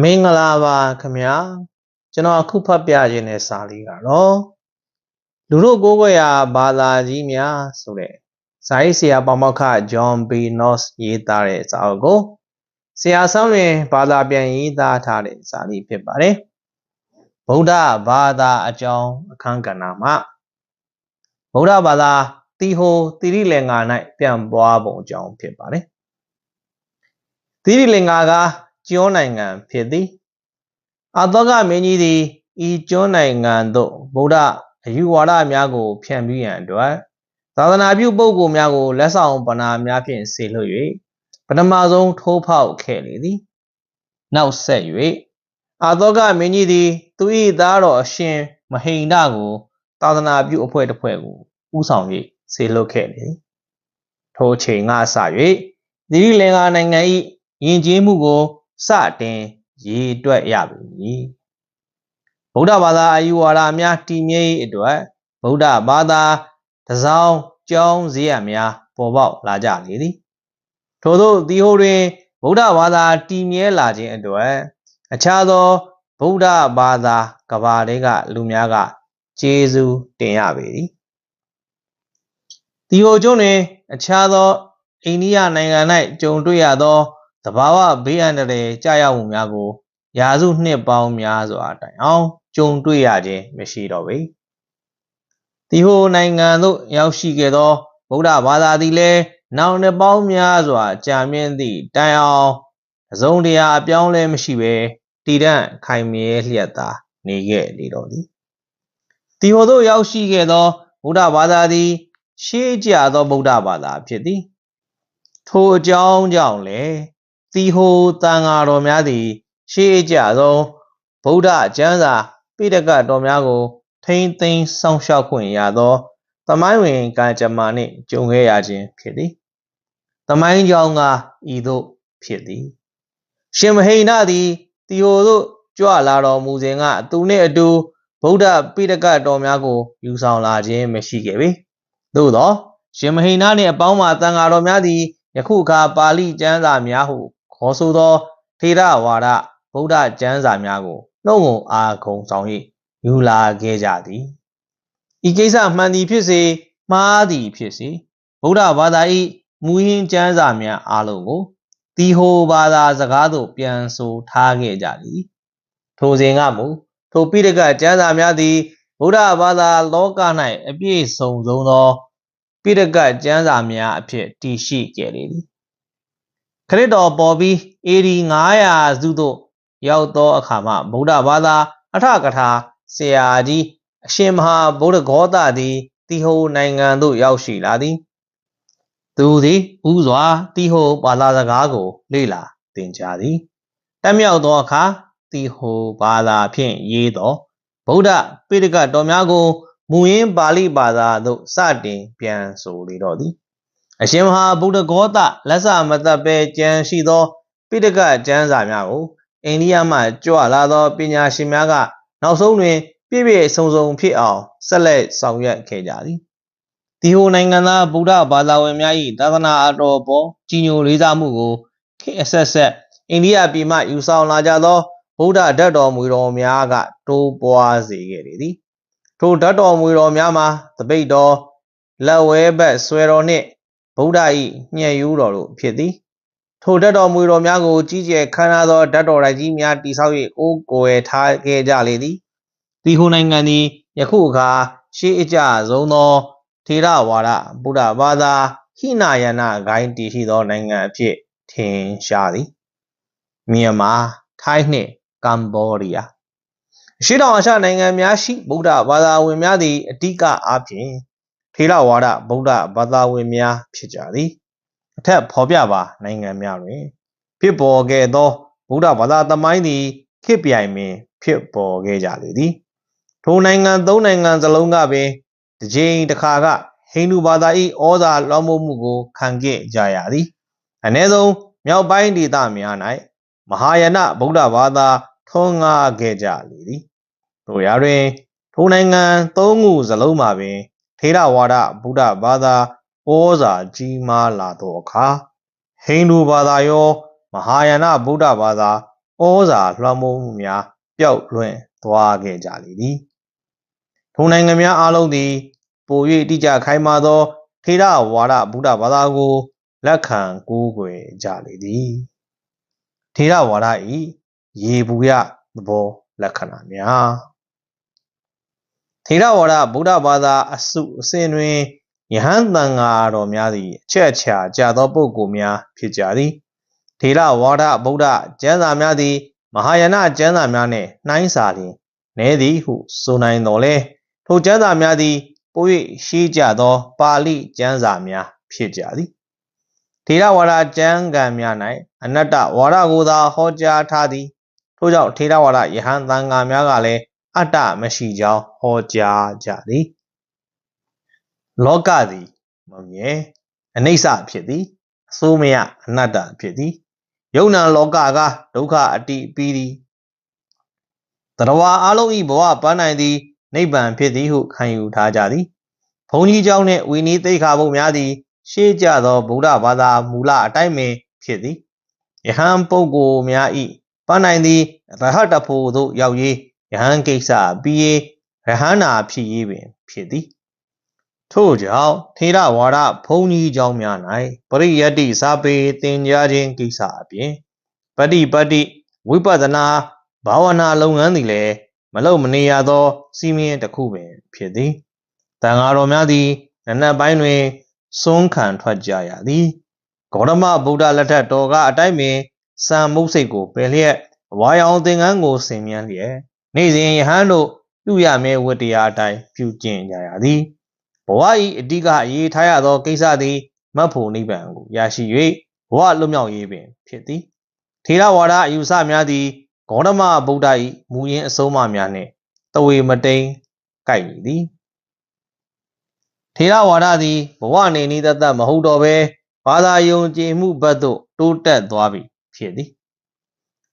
မင်္ဂလာပါခင်ဗျာကျွန်တော်အခုဖတ်ပြခြင်းတဲ့စာလေးကတော့လူတို့ကိုးကွယ်ရာဘာသာကြီးများဆိုတဲ့စာရေးဆရာပေါမောက္ခဂျွန်ဘီနော့စ်ရေးသားတဲ့စာအုပ်ကိုဆရာဆောင်တွင်ဘာသာပြန်ရေးသားထားတဲ့စာလေးဖြစ်ပါတယ်ဗုဒ္ဓဘာသာအကြောင်းအခန်းကဏ္ဍမှာဗုဒ္ဓဘာသာတီဟိုတိရိလင်္ကာ၌ပြန်ပွားပုံအကြောင်းဖြစ်ပါတယ်တိရိလင်္ကာက ကျွန်းနိုင်ငံဖြစ်သည်အာသောကမင်းကြီးသည်ဤကျွန်းနိုင်ငံသို့ဗုဒ္ဓအယူဝါဒများကို ဖြန့်ပြရန်အတွက်သာသနာပြုပုဂ္ဂိုလ်များကိုလက်ဆောင်ပဏာများဖြင့်ဆေလွှတ်၍ပထမဆုံးထိုးဖောက်ခဲ့လေသည်နောက်ဆက်၍အာသောကမင်းကြီးသည် သူ၏သားတော်အရှင်မဟိန္ဒကို သာသနာပြုအဖွဲ့တစ်ဖွဲ့ကိုဥဆောင်၍ဆေလွှတ်ခဲ့လေသည်ထိုချိန်ကစ၍သီရိလင်္ကာနိုင်ငံ၏ယဉ်ကျေးမှုကို စတင်ရေတွက်ရပြီဗုဒ္ဓဘာသာအယူဝါဒများတည်မြဲရေးအတွက်ဗုဒ္ဓဘာသာတစောင်းကျောင်းစည်းရများပေါ်ပေါက်လာကြလေသည်ထို့သောဒီဟိုတွင်ဗုဒ္ဓဘာသာတည်မြဲလာခြင်းအတွက်အခြားသောဗုဒ္ဓဘာသာကဘာတွေကလူများကကျေးဇူးတင်ရပေသည်ဒီဟိုကျွန်းတွင် အခြားသောအိန္ဒိယနိုင်ငံ၌ကြုံတွေ့ရသော သဘာဝဘေးအန္တရာယ်ကြာရောက်မှုများကို ရာစုနှစ်ပေါင်းများစွာတိုင်အောင်ကြုံတွေ့ရခြင်းမရှိတော့ပေ။ဒီဟိုနိုင်ငံသို့ရောက်ရှိခဲ့သောဗုဒ္ဓဘာသာသည်လည်းနောက်နှစ်ပေါင်းများစွာကြာမြင့်သည့်တိုင်အောင်အစုံတရာအပြောင်းလဲမရှိဘဲတည်တံ့ခိုင်မြဲလျက်သာနေခဲ့လေတော့သည်။ဒီဟိုသို့ရောက်ရှိခဲ့သောဗုဒ္ဓဘာသာသည်ရှေးကြသောဗုဒ္ဓဘာသာဖြစ်သည်။ထိုအကြောင်းကြောင့်လည်း သီဟိုသံဃာတော်များသည် ရှေးအကျဆုံးဗုဒ္ဓကျမ်းစာပိဋကတ်တော်များကို ထိမ့်သိမ်းစောင့်ရှောက်ခွင့်ရသောသမိုင်းဝင်ကံကြမ္မာနှင့်ကြုံခဲ့ရခြင်းဖြစ်သည်။သမိုင်းကြောင်းကဤသို့ဖြစ်သည်။ရှင်မဟိန္ဒသည်တီဟိုသို့ကြွလာတော်မူစဉ်ကသူနှင့်အတူဗုဒ္ဓပိဋကတ်တော်များကို ယူဆောင်လာခြင်းမရှိခဲ့ပေ။သို့သောရှင်မဟိန္ဒနှင့်အပေါင်းမှာတန်ဃာတော်များသည်ယခုအခါပါဠိကျမ်းစာများဟု ခေါ်ဆိုသောထေရဝါဒဗုဒ္ဓကျမ်းစာများကိုနှုတ်ငုံအားခုံဆောင်၍ယူလာခဲ့ကြသည်ဤကိစ္စမှန်သည်ဖြစ်စေမှားသည်ဖြစ်စေဗုဒ္ဓဘာသာ၏မူရင်းကျမ်းစာများအားလုံးကိုတီဟိုဘာသာစကားသို့ပြန်ဆိုထားခဲ့ကြသည်ထိုစဉ်ကမူထိုပိဋကကျမ်းစာများသည်ဗုဒ္ဓဘာသာလောက၌အပြည့်စုံဆုံးသောပိဋကကျမ်းစာများအဖြစ်တည်ရှိခဲ့လေသည် ခရစ်တော်ပေါ်ပြီး AD 900စုသို့ရောက်သောအခါမှဗုဒ္ဓဘာသာ အထကထာဆရာကြီးအရှင်မဟာဗုဒ္ဓဂေါသသည်တီဟိုနိုင်ငံသို့ရောက်ရှိလာသည်သူသည်ဥစွာတီဟိုဘာသာစကားကို လေ့လာသင်ကြားသည်တက်မြောက်သောအခါတီဟိုဘာသာဖြင့်ရေးသောဗုဒ္ဓပိဋကတော်များကိုမူရင်းပါဠိဘာသာသို့စတင်ပြန်ဆိုလေတော့သည် အရှင်မဟာဗုဒ္ဓဂေါသလက်စမသက်ပဲကြံရှိသောပိဋကကျမ်းစာများကိုအိန္ဒိယမှကြွလာသောပညာရှင်များကနောက်ဆုံးတွင် ပြည့်ပြည့်စုံစုံဖြစ်အောင်ဆက်လက်ဆောင်ရွက်ခဲ့ကြသည်ဒီဟိုနိုင်ငံသားဗုဒ္ဓဘာသာဝင်များ၏သာသနာအတော်ပေါ်ကြီးညိုလေးစားမှုကိုခေတ်အဆက်ဆက်အိန္ဒိယပြည်မှယူဆောင်လာကြသောဗုဒ္ဓဓာတ်တော်မူတော်များကတိုးပွားစေခဲ့လေသည်ထိုဓာတ်တော်မူတော်များမှာတပိတ်တော်လက်ဝဲဘက်ဆွဲတော်နှင့် ဗုဒ္ဓ၏ညှက်ရိုးတော်တို့ဖြစ်သည်ထိုဓာတ်တော်မူတော်များကိုကြီးကျယ်ခမ်းနားသောဓာတ်တော်တိုက်ကြီးများတိဆောက်၍အိုးကိုယ်ထားခဲ့ကြလေသည်ဒီဟိုနိုင်ငံသည်ယခုအခါရှေးအကြဆုံးသောထေရဝါဒဗုဒ္ဓဘာသာဟိနာယနာဂိုင်းတည်ရှိသောနိုင်ငံအဖြစ်ထင်ရှားသည်မြန်မာထိုင်းနှင့်ကမ္ဘောဒီးယားရှေးတောင်အာရှနိုင်ငံများရှိဗုဒ္ဓဘာသာဝင်များသည်အဓိကအားဖြင့် ထေရဝါဒဗုဒ္ဓဘာသာဝင်များဖြစ်ကြသည်အထက်ဖော်ပြပါနိုင်ငံများတွင် ဖြစ်ပေါ်ခဲ့သောဗုဒ္ဓဘာသာသမိုင်းသည်ခေပြိုင်ပင် ဖြစ်ပေါ်ခဲ့ကြလေသည်ထိုနိုင်ငံသုံးနိုင်ငံစလုံးကပင်တစ်ကြိမ်တစ်ခါကဟိန္ဒူဘာသာ၏ဩဇာလွှမ်းမိုးမှုကိုခံခဲ့ကြရသည်အ ਨੇ ဆုံးမြောက်ပိုင်းဒေသများ၌မဟာယာနဗုဒ္ဓဘာသာထွန်းကားခဲ့ကြလေသည်တို့ရာတွင်ထိုနိုင်ငံသုံးခုစလုံးမှာပင် ထေရဝါဒဗုဒ္ဓဘာသာဩဇာကြီးမားလာသောအခါဟိန္ဒူဘာသာရော မဟာယာနဗုဒ္ဓဘာသာဩဩဇာလွှမ်းမိုးမှုများပျောက်လွင့်သွားခဲ့ကြလေသည်ထိုနိုင်ငံများအားလုံးသည်ပို၍တိကျခိုင်မာသောထေရဝါဒဗုဒ္ဓဘာသာကို လက်ခံကိုးကွယ်ကြလေသည်ထေရဝါဒ၏ရေဘူးရသဘောလက္ခဏာများ ထေရဝါဒဗုဒ္ဓဘာသာအစုအစဉ်တွင်ယဟန်တန်ဃာတော်များသည်အချက်အချာကြာသောပုဂ္ဂိုလ်များဖြစ်ကြသည်ထေရဝါဒဗုဒ္ဓကျမ်းစာများသည် မဟာယာနကျမ်းစာများနှင့်နှိုင်းစာလျင်နည်းသည်ဟုဆိုနိုင်တော်လဲထိုကျမ်းစာများသည်ပို၍ရှိကြသော ပါဠိကျမ်းစာများဖြစ်ကြသည်ထေရဝါဒကျမ်းဂန်များ၌အနတ္တဝါဒကိုသာဟောကြားထားသည်ထို့ကြောင့်ထေရဝါဒယဟန်သံဃာများကလည်း အတ္တမရှိကြောင်းဟောကြားကြသည်လောကသည်မမြဲအနိစ္စဖြစ်သည်အစိုးမရအနတ္တဖြစ်သည်ယုံနာလောကကဒုက္ခအတိပြီးသည်တရဝါအလုံးဤဘဝပန်းနိုင်သည်နိဗ္ဗာန်ဖြစ်သည်ဟုခံယူထားကြသည်ဘုန်းကြီးเจ้าနှင့်ဝီနီးသိက္ခာပုဒ်များသည် ရှေးကြသောဗုဒ္ဓဘာသာမူလအတိုင်းပင်ဖြစ်သည်ယဟန်ပုဂ္ဂိုလ်များဤပန်းနိုင်သည်ရဟတဖို့သို့ရောက်ရေး ယဟန်ကိစ္စပြီးရေရဟန္တာဖြစ်ရေးပင် ဖြစ်သည်ထို့ကြောင့်ထေရဝါဒဘုံကြီးကျောင်းများ၌ပရိယတ္တိစာပေသင်ကြားခြင်းကိစ္စအပြင်ပฏิပတ္တိဝိပဿနာဘာဝနာလုပ်ငန်းသည်လည်းမလုံမနေရသောစီမင်းတစ်ခုပင် ဖြစ်သည်တန်ဃာတော်များသည်နနက်ပိုင်းတွင်စွန်းခံထွက်ကြရသည်ဂေါတမဗုဒ္ဓလက်ထက်တော်ကအတိုင်းပင်စံမုတ်စိတ်ကိုပယ်လျက်ဝါရောင်သင်္ကန်းကိုဆင်မြန်းလျက် နေ့စဉ်ယဟန်တို့ပြုရမယ့်ဝတ္တရားအတိုင်းပြုကျင့်ကြရသည်ဘဝ၏အဓိကအရေးထားရသောကိစ္စသည်မတ်ဖို့နိဗ္ဗာန်ကိုရရှိ၍ဘဝလွတ်မြောက်ရေးပင်ဖြစ်သည်ထေရဝါဒအယူဆများသည်ဂေါတမဗုဒ္ဓ၏မူရင်းအဆုံးအမများနှင့်တဝေမတိန်ကိုက်နေသည်ထေရဝါဒသည်ဘဝနေနည်းတသက်မဟုတ်တော့ဘဲဘာသာယုံကြည်မှုဘက်သို့တိုးတက်သွားပြီဖြစ်သည်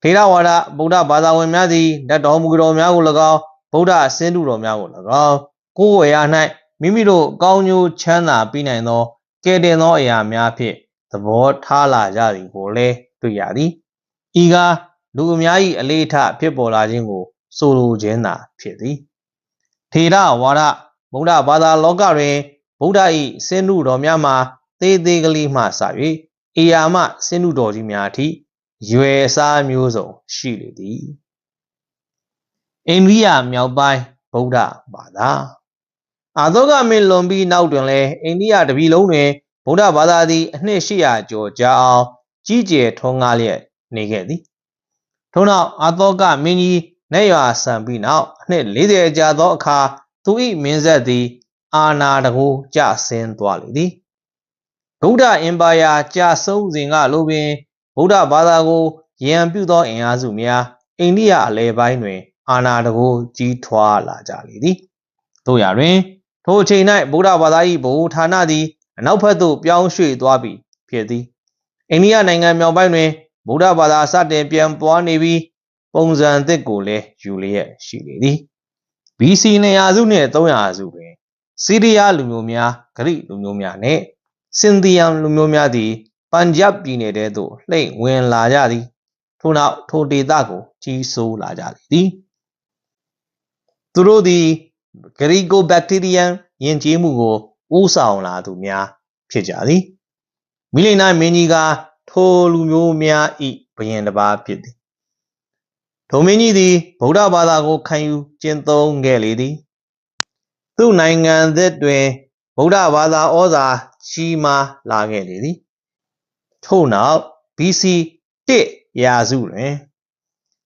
ထေရဝါဒဗုဒ္ဓဘာသာဝင်များသည်လက်တော်မူတော်များကို၎င်းဗုဒ္ဓဆင်းတုတော်များကို၎င်းကိုယ်ဝေရ၌မိမိတို့ကောင်းကျိုးချမ်းသာပြီးနိုင်သောကဲတင်သောအရာများဖြင့်သဘောထားလာကြသည်ကိုလည်းတွေ့ရသည်ဤကားလူအများ၏အလေးအထဖြစ်ပေါ်လာခြင်းကိုဆိုလိုခြင်းသာဖြစ်သည်ထေရဝါဒဗုဒ္ဓဘာသာလောကတွင်ဗုဒ္ဓ၏စင်နုတော်များမှာသေးသေးကလေးမှစ၍အေယာမစင်နုတော်ကြီးများအထိ ရွယ်စားမျိုးစုံရှိလေသည်အိန္ဒိယမြောက်ပိုင်းဗုဒ္ဓဘာသာအာသောကမင်းလွန်ပြီးနောက်တွင်လည်းအိန္ဒိယတပြည်လုံးတွင်ဗုဒ္ဓဘာသာသည်အနှစ်800ကျော်ကြာအောင်ကြီးကျယ်ထွန်းကားလျက်နေခဲ့သည်ထို့နောက်အာသောကမင်းကြီးနေရွာဆံပြီးနောက်အနှစ်40ကြာသောအခါသူ၏မင်းဆက်သည် အာနာတကူကျဆင်းသွားလေသည်ဗုဒ္ဓအင်ပါယာကြာဆုံးစဉ်ကလိုပင် ဗုဒ္ဓဘာသာကိုရန်ပြုသောအင်အားစုများအိန္ဒိယအလယ်ပိုင်းတွင် အာဏာတကူကြီးထွားလာကြလေသည်တို့ရာတွင်ထိုအချိန်၌ဗုဒ္ဓဘာသာ၏ဗဟိုဌာနသည်အနောက်ဘက်သို့ပြောင်းရွှေ့သွားပြီဖြစ်သည်အိန္ဒိယနိုင်ငံမြောက်ပိုင်းတွင်ဗုဒ္ဓဘာသာစတင်ပြန်ပွားနေပြီးပုံစံသစ်ကိုလည်းယူလျက်ရှိနေသည် BC 200စုနှင့်300စုတွင်စီးရီးယားလူမျိုးများဂရိလူမျိုးများနှင့်စင်သီယမ်လူမျိုးများသည် ပန်ဂျပ်ပြည်နယ်ထဲသို့လှိမ့်ဝင်လာကြသည်ထို့နောက်ထိုဒေသကိုကြီးစိုးလာကြသည်သူတို့သည်ဂရီကိုဘက်တီးရီးယန်ယဉ်ကျေးမှုကိုဦးဆောင်လာသူများဖြစ်ကြသည်မိလိန်နာမင်းကြီးကထိုလူမျိုးများဤဘယင်တစ်ပါးဖြစ်သည်ဒုံမင်းကြီးသည်ဗုဒ္ဓဘာသာကိုခံယူကျင့်သုံးခဲ့လေသည်သူ့နိုင်ငံသစ်တွင်ဗုဒ္ဓဘာသာဩဇာကြီးမားလာခဲ့လေသည် ထို့နောက် BC 1ရာစုတွင်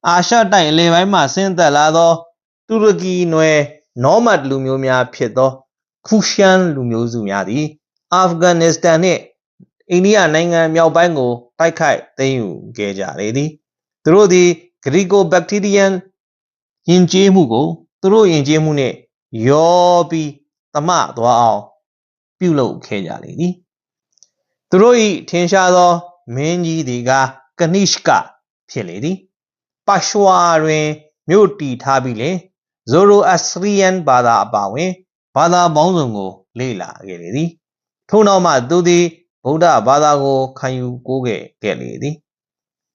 အာရှတိုက်အလယ်ပိုင်းမှဆင်းသက်လာသော တူရကီနွယ်နောမတ်လူမျိုးများဖြစ်သောခူရှန်လူမျိုးစုများသည်အာဖဂန်နစ္စတန်နှင့်အိန္ဒိယနိုင်ငံမြောက်ပိုင်းကိုတိုက်ခိုက်သိမ်းယူခဲ့ကြလေသည်သူတို့သည်ဂရီကိုဘက်တီးရီးယန်ယဉ်ကျေးမှုကိုသူတို့ယဉ်ကျေးမှုနှင့်ရောပြီးသမသွားအောင်ပြုလုပ်ခဲ့ကြလေသည် သူတို့၏ထင်ရှားသောမင်းကြီးသည်ကကနိရှကဖြစ်လေသည်ပါရှွာတွင်မြို့တည်ထားပြီးလေဇိုရိုအက်စရီယန်ဘာသာအပါဝင်ဘာသာပေါင်းစုံကို လေ့လာခဲ့လေသည်ထို့နောက်မှသူသည်ဗုဒ္ဓဘာသာကိုခံယူကိုးခဲ့ခဲ့လေသည်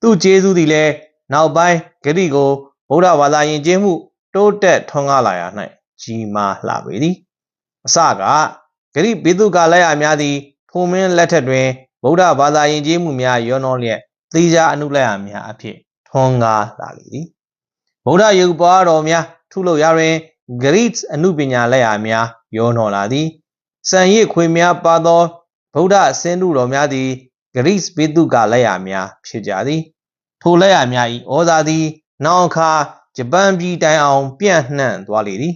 သူကျေးဇူးသည်လည်းနောက်ပိုင်းဂရိကိုဗုဒ္ဓဘာသာယဉ်ကျေးမှု တိုးတက်ထွန်းကားလာရာ၌ကြီးမားလာပေသည်အစကဂရိဘိတုကာလက်ရများသည် ထိုမင်းလက်ထက်တွင်ဗုဒ္ဓဘာသာယဉ်ကျေးမှုများရောနှောလျက်သီးခြားအနုလက်ရများအဖြစ်ထွန်းကားလာလေသည်ဗုဒ္ဓယုတ်ပွားတော်များထုလုပ်ရာတွင်ဂရိအနုပညာလက်ရများရောနှောလာသည်စံရစ်ခွေများပါသောဗုဒ္ဓဆင်းတုတော်များသည်ဂရိဘိတုကာလက်ရများဖြစ်ကြသည်ထိုလက်ရများ၏ဩဇာသည် နောက်အခါဂျပန်ပြည်တိုင်အောင် ပြန့်နှံ့သွားလေသည်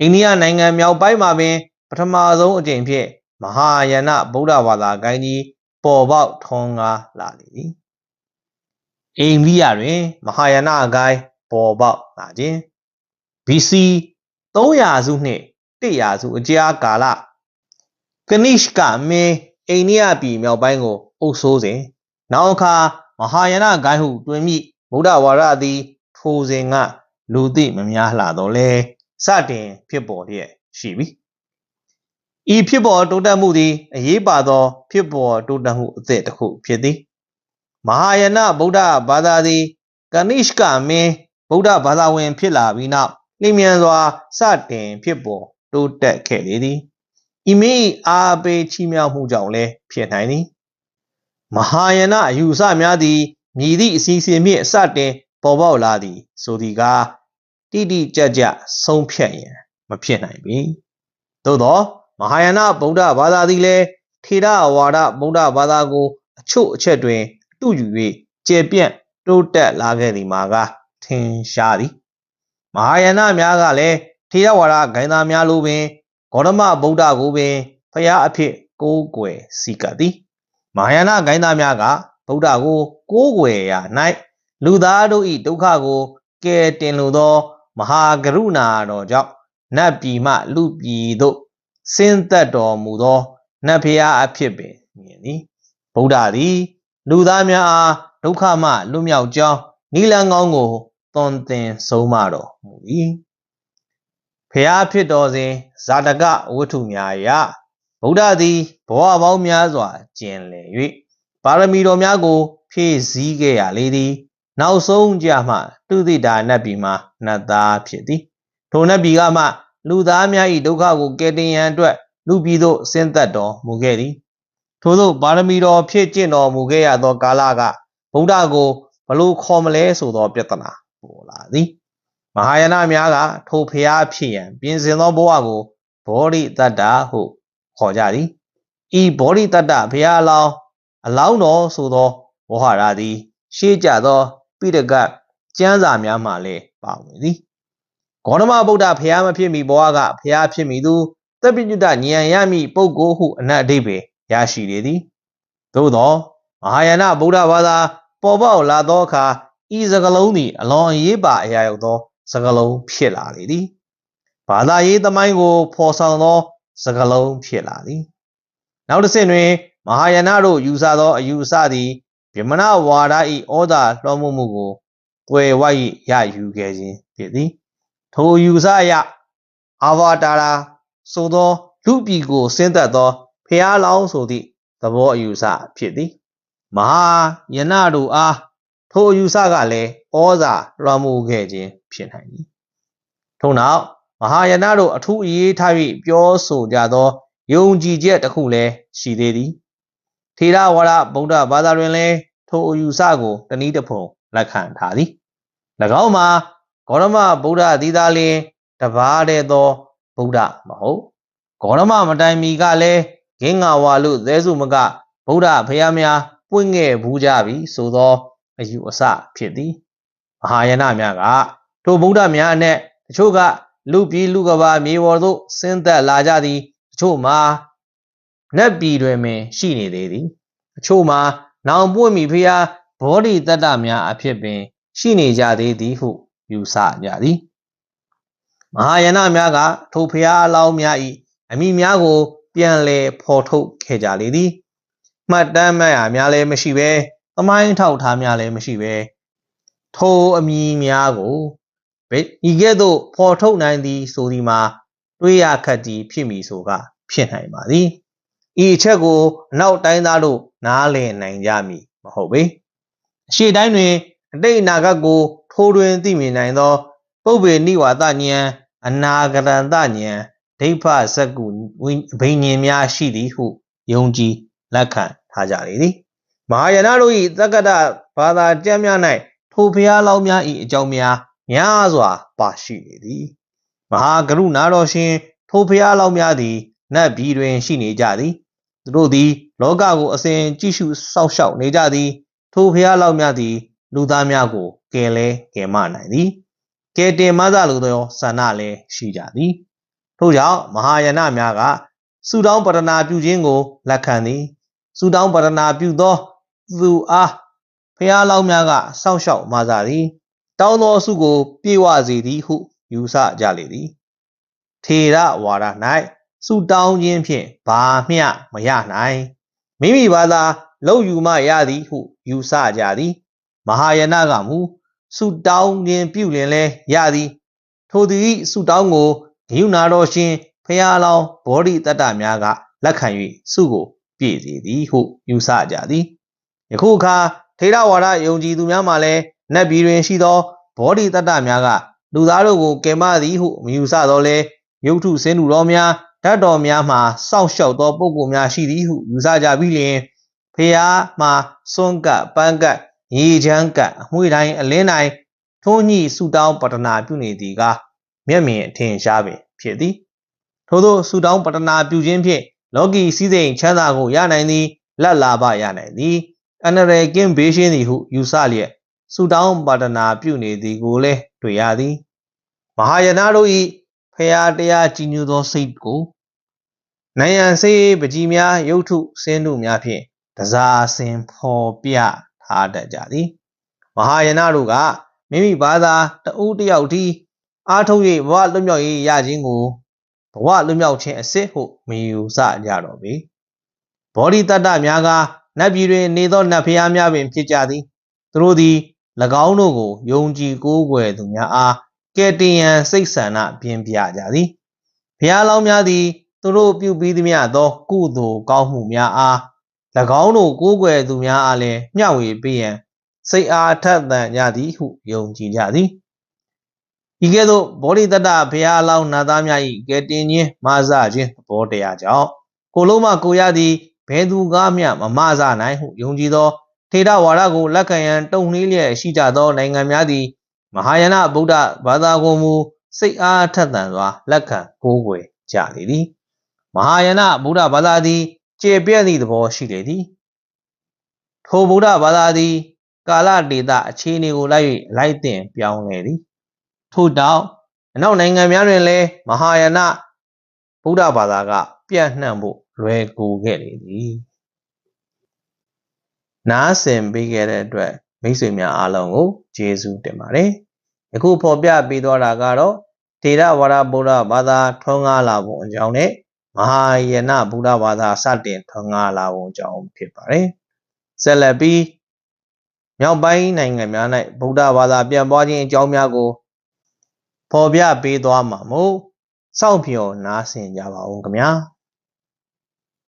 အိန္ဒိယနိုင်ငံမြောက်ပိုင်းမှာပင်ပထမဆုံးအကြိမ်ဖြင့် မဟာယာနဗုဒ္ဓဘာသာဂိုင်းကြီးပေါ်ပေါက်ထွန်းကားလာလေသည်အိန္ဒိယတွင် မဟာယာနဂိုင်းပေါ်ပေါက်လာခြင်း BC 300စုနှင့်100စုအကြားကာလကနိရှကမင်းအိန္ဒိယပြည်မြောက်ပိုင်းကို အုပ်စိုးစဉ်နောက်အခါမဟာယာနဂိုင်းဟုတွင်မိဗုဒ္ဓဝါဒသည်ထိုစဉ်ကလူသိမများလှတော့လဲစတင်ဖြစ်ပေါ်လျက်ရှိပြီ ဤဖြစ်ပေါ်တိုးတက်မှုသည်အရေးပါသော ဖြစ်ပေါ်တိုးတက်မှုအသစ်တစ်ခုဖြစ်သည်မဟာယာနဗုဒ္ဓဘာသာသည်ကနိရှကမင်းဗုဒ္ဓဘာသာဝင် ဖြစ်လာပြီးနောက်လျင်မြန်စွာစတင်ဖြစ်ပေါ်တိုးတက်ခဲ့လေသည်ဤမိအာပေချီးမြှောက်မှုကြောင့်လည်းဖြစ်နိုင်သည်မဟာယာနအယူဆများသည်မြည်သည့်အစီအစဉ်ဖြင့်အစတင်ပေါ်ပေါက်လာသည် ဆိုသည်ကားတိတိကျကျဆုံးဖြတ်ရန်မဖြစ်နိုင်ပေသို့သော မဟာယာနဗုဒ္ဓဘာသာသည်လည်းထေရဝါဒဗုဒ္ဓဘာသာကို အချို့အချက်တွင်အတူယူ၍ကျေပြန့်တိုးတက်လာခဲ့သည်မှာကထင်ရှားသည်မဟာယာနများကလည်းထေရဝါဒဂိုင်းသားများလိုပင်ဂေါတမဗုဒ္ဓကိုပင်ဖျားအဖြစ်ကိုးကွယ်စီကပ်သည်မဟာယာနဂိုင်းသားများကဗုဒ္ဓကိုကိုးကွယ်ရာ၌လူသားတို့၏ဒုက္ခကိုကယ်တင်လိုသော မဟာကရုဏာတော်ကြောင့်နတ်ပြည်မှလူပြည်သို့ ဆင်းသက်တော်မူသောနတ်ဖျားအဖြစ်ပင်မြင်သည်ဗုဒ္ဓသည် လူသားများအားဒုက္ခမှလွတ်မြောက်ကြောင်းနိလန်ကောင်းကိုသွန်သင်ဆုံးမတော်မူ၏ဖျားဖြစ်တော်စဉ်ဇာတကဝတ္ထုများအရဗုဒ္ဓသည်ဘဝပေါင်းများစွာကျင်လည်၍ပါရမီတော်များကို ဖြည့်ဆည်းခဲ့ရလေသည် နောက်ဆုံးကြမှတုသိတာနတ်ပြည်မှာနတ်သားဖြစ်သည်ထိုနတ်ပြည်ကမှ လူသားများ၏ဒုက္ခကိုကယ်တင်ရန်အတွက်လူပြည်သို့ဆင်းသက်တော်မူခဲ့သည်ထို့သောပါရမီတော်ဖြည့်ကျင့်တော်မူခဲ့ရသောကာလကဗုဒ္ဓကိုဘလို့ခေါ်မလဲဆိုသောပြဿနာပေါ်လာသည်မဟာယာနများကထိုဖျားဖြစ်ရန်ပြင်ဆင်သောဘဝကိုဘောဓိတတ္တဟုခေါ်ကြသည်ဤဘောဓိတတ္တဘုရားအလောင်းအလောင်းတော်ဆိုသောဝဟရာသည် ရှေးကြသောပိဋကကျမ်းစာများမှလည်းပါဝင်သည် ဂေါတမဗုဒ္ဓဖျားမဖြစ်မီဘဝကဖျားဖြစ်မီသူတပိညုတဉာဏ်ရမည့်ပုဂ္ဂိုလ်ဟုအနတ်အဓိပ္ပာယ်ရရှိလေသည်သို့သောမဟာယာနဗုဒ္ဓဘာသာပေါ်ပေါက်လာသောအခါဤစကလုံးသည်အလွန်အရေးပါအရာရောက်သော စကလုံးဖြစ်လာလေသည်ဘာသာရေးသမိုင်းကိုဖော်ဆောင်သော စကလုံးဖြစ်လာသည်နောက်တစ်ဆင့်တွင်မဟာယာနတို့ယူဆသောအယူအဆသည်ဗြဟ္မဏဝါဒ၏ဩဇာလွှမ်းမိုးမှုကိုပွယ်ဝိုက်ရယူခဲ့ခြင်းဖြစ်သည် ထိုယူဆအရအာဝါတာရာဆိုသော လူပြည်ကိုဆင်းသက်သောဖျားလောင်းဆိုသည့်သဘောအယူဆဖြစ်သည်မဟာယနတို့အားထိုအယူဆကလည်းဩဇာလွှမ်းမိုးခဲ့ခြင်းဖြစ်နိုင်သည်ထို့နောက်မဟာယနတို့အထူးအရေးထား၍ပြောဆိုကြသောယုံကြည်ချက်တစ်ခုလည်းရှိသေးသည်ထေရဝါဒဗုဒ္ဓဘာသာတွင်လည်းထိုအယူဆကိုတနည်းတစ်ဖုံလက်ခံထားသည်၎င်းမှာ ဂေါရမဗုဒ္ဓသီသာလင်တပါးတည်းသောဗုဒ္ဓမဟုတ်ဂေါရမမတိုင်မီကလည်းဂင်းငါဝါလို့သဲစုမကဗုဒ္ဓဖျားများပွင့်ခဲ့ဘူးကြပြီဆိုသောအယူအဆဖြစ်သည်မဟာယနများကထိုဗုဒ္ဓများအနက်တချို့ကလူပြည်လူကဘာမြေပေါ်သို့ဆင်းသက်လာကြသည်တချို့မှာနတ်ပြည်တွင်ပင်ရှိနေသေးသည်အချို့မှာနောင်ပွင့်မိဖျားဘောဓိတတ္တများအဖြစ်ပင် ရှိနေကြသေးသည်ဟု ယူဆကြသည်မဟာယနများကထိုဖျားအလောင်းများ၏အမိများကို ပြန်လည်ဖော်ထုတ်ခဲ့ကြလေသည်မှတ်တမ်းမှတ်ရာများလည်းမရှိဘဲသမိုင်းထောက်ထားများလည်းမရှိဘဲထိုအမည်များကိုဤကဲ့သို့ဖော်ထုတ်နိုင်သည်ဆိုသည်မှာတွေးရခတ်သည်ဖြစ်မည်ဆိုက ဖြစ်နိုင်ပါသည်ဤအချက်ကိုအနောက်တိုင်းသားတို့နားလည်နိုင်ကြမည်မဟုတ်ပေအရှေ့တိုင်းတွင်အတိတ်အနာဂတ်ကို ထိုးတွင်သိမြင်နိုင်သောပုပ္ပေနိဝါဒဉာဏ်အနာဂရန္တဉာဏ်ဒိဋ္ဌဇက်ကုဝိဘိညာဉ်များရှိသည်ဟုယုံကြည်လက်ခံထားကြလေသည်မဟာယာနတို့၏သက္ကတဘာသာကျမ်းများ၌ထိုဘုရားလောင်းများ၏အကြောင်းများများစွာပါရှိနေသည်မဟာကရုဏာတော်ရှင် ထိုဘုရားလောင်းများသည်နတ်ပြည်တွင်ရှိနေကြသည်သူတို့သည် လောကကိုအစဉ်ကြည့်ရှုစောင့်ရှောက်နေကြသည် ထိုဘုရားလောင်းများသည် လူသားများကို ကယ်လဲကယ်မနိုင်သည်ကယ်တင်မသလိုသောဆန္ဒလည်းရှိကြသည်ထို့ကြောင့်မဟာယာနများကဆုတောင်းပတနာပြုခြင်းကိုလက်ခံသည်ဆုတောင်းပတနာပြုသောသူအားဖျားလောင်းများကစောင့်ရှောက်မသာသည်တောင်းသောအဆုကိုပြေဝစေသည်ဟုယူဆကြလေသည်ထေရဝါဒ၌ဆုတောင်းခြင်းဖြင့်ဘာမျှမရနိုင်မိမိဘာသာလုံယူမှရသည်ဟုယူဆကြသည် မဟာယာနကမူ ဆုတောင်းခြင်းပြုလင်လဲရသည် ထိုသူ၏ဆုတောင်းကိုဂိယုနာတော်ရှင်ဖျားလောင်းဘောဓိတတ္တများကလက်ခံ၍ဆုကိုပြည့်စေသည်ဟုယူဆကြသည်ယခုအခါထေရဝါဒယုံကြည်သူများမှလည်းနတ်ပြည်တွင်ရှိသောဘောဓိတတ္တများကလူသားတို့ကိုကယ်မသည်ဟုမယူဆတော့လဲယုတ်ထုစင်းသူတော်များဓာတ်တော်များမှစောင့်ရှောက်သောပုဂ္ဂိုလ်များရှိသည်ဟုယူဆကြပြီးလျှင်ဖျားမှစွန့်ကပ်ပန်းကပ် ရေချမ်းကပ်အမွှေတိုင်းအလင်းတိုင်းထုံးညှိဆူတောင်းပတနာပြုနေသည်ကမျက်မြင်အထင်ရှားပင်ဖြစ်သည်ထို့သောဆူတောင်းပတနာပြုခြင်းဖြင့်လောကီစည်းစိမ်ချမ်းသာကိုရနိုင်သည်လက်လာပရနိုင်သည်အနရေကင်းဘေးရှင်းသည်ဟုယူဆလျက်ဆူတောင်းပတနာပြုနေသည်ကိုလည်းတွေ့ရသည်မဟာယနာတို့၏ဖရာတရားကြည်ညိုသောစိတ်ကိုနိုင်ရန်စေးပကြီးများရုပ်ထုစင်းတို့များဖြင့်တစားစင်ဖော်ပြ ထားတတ်ကြသည်မဟာယနာတို့ကမိမိဘာသာတဦးတယောက်တည်းအားထုတ်၍ဘဝလွတ်မြောက်ရေးရခြင်းကိုဘဝလွတ်မြောက်ခြင်းအစစ်ဟုမယူဆကြတော့ပေဘောဓိတတ္တများကနတ်ပြည်တွင်နေသောနတ်ဖျားများပင်ဖြစ်ကြသည်သူတို့သည်၎င်းတို့ကိုယုံကြည်ကိုးကွယ်သူများအားကဲတင်ရန်စိတ်ဆန္ဒပြင်းပြကြသည်ဘုရားလောင်းများသည်သူတို့ပြုပြီးသည်များသောကုသိုလ်ကောင်းမှုများအား၎ င်းတို့ကိုးကွယ်သူများအားလည်းမျှဝေပေးရန်စိတ်အားထက်သန်ကြသည်ဟုယုံကြည်ကြသည်ဤကဲ့သို့ဗောဓိတတဘုရားအလောင်းနာသားများ၏ကဲတင်ခြင်းမဆခြင်းသဘောတရားကြောင့်ကိုလုံးမကိုရသည်ဘယ်သူကားမျှမမဆနိုင်ဟုယုံကြည်သောထေရဝါဒကိုလက်ခံရန်တုံနှီးလျက်ရှိကြသောနိုင်ငံများသည်မဟာယာနဗုဒ္ဓဘာသာကိုမူစိတ်အားထက်သန်စွာလက်ခံကိုးကွယ်ကြလေသည်မဟာယာနဗုဒ္ဓဘာသာသည် ကျေပြည့်သည့်သဘောရှိလေသည်ထိုဗုဒ္ဓဘာသာသည် ကာလဒေတာအခြေအနေကိုလိုက်၍လိုက်တင်ပြောင်းလဲသည်ထို့တောင်အနောက်နိုင်ငံများတွင်လည်းမဟာယာနဗုဒ္ဓဘာသာက ပြန့်နှံ့ဖို့လွယ်ကူခဲ့လေသည်နားဆင်ပေးခဲ့တဲ့အတွက်မိတ်ဆွေများအားလုံးကိုကျေးဇူးတင်ပါတယ်ယခုဖော်ပြပေးသွားတာကတော့ထေရဝါဒဗုဒ္ဓဘာသာထွန်းကားလာပုံအကြောင်းနဲ့ မဟာယာနဗုဒ္ဓဘာသာစတင်ထွန်းကားလာပုံအကြောင်းဖြစ်ပါတယ်ဆက်လက်ပြီးမြောက်ပိုင်းနိုင်ငံများ၌ဗုဒ္ဓဘာသာပြန်ပွားခြင်းအကြောင်းများကိုဖော်ပြပေးသွားမှာမို့စောင့်မျှော်နားဆင်ကြပါဦးခင်ဗျာ